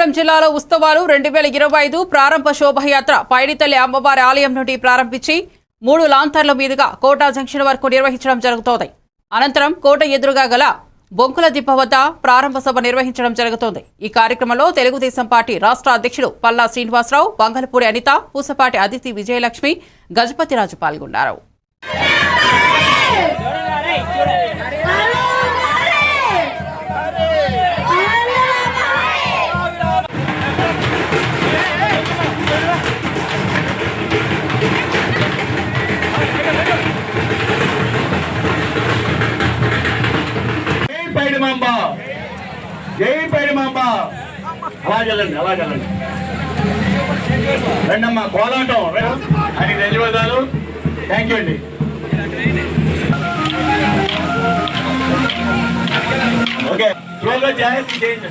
విజయనగరం జిల్లాలో ఉత్సవాలు రెండు వేల ఇరవై ఐదు ప్రారంభ శోభయాత్ర పైడితల్లి అమ్మవారి ఆలయం నుండి ప్రారంభించి మూడు లాంతర్ల మీదుగా కోటా జంక్షన్ వరకు నిర్వహించడం జరుగుతోంది. అనంతరం కోట ఎదురుగా గల బొంకుల దిబ్బ వద్ద ప్రారంభ సభ నిర్వహించడం జరుగుతోంది. ఈ కార్యక్రమంలో తెలుగుదేశం పార్టీ రాష్ట్ర అధ్యక్షుడు పల్లా శ్రీనివాసరావు బంగళపూడి అనిత పూసపాటి అదితి విజయలక్ష్మి గజపతిరాజు పాల్గొన్నారు. జై పైడి అలా వెళ్ళండి అలా వెళ్ళండి రండమ్మా కోలాటం అని ధన్యవాదాలు. థ్యాంక్ యూ అండి. ఓకే స్లోగా జాగ్రత్త చేయండి.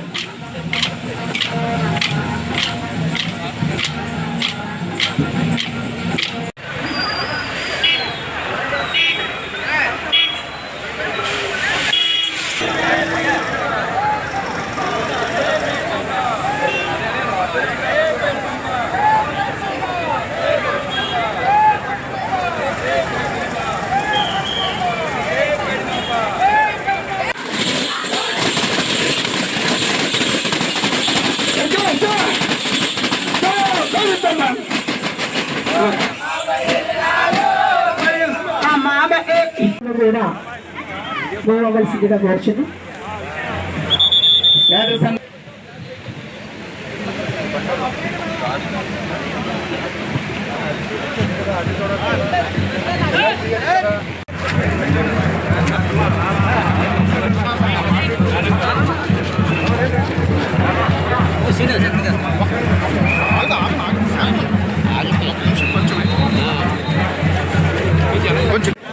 కూడా పోవలసిందిగా కోరుచును లేటర్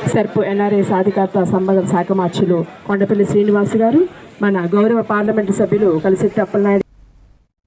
సర్పు ఎన్ఆర్ఎస్ సాధికారత సంబంధం శాఖ మార్చులు కొండపల్లి శ్రీనివాస్ గారు మన గౌరవ పార్లమెంటు సభ్యులు కలిసి అప్పలనాయుడు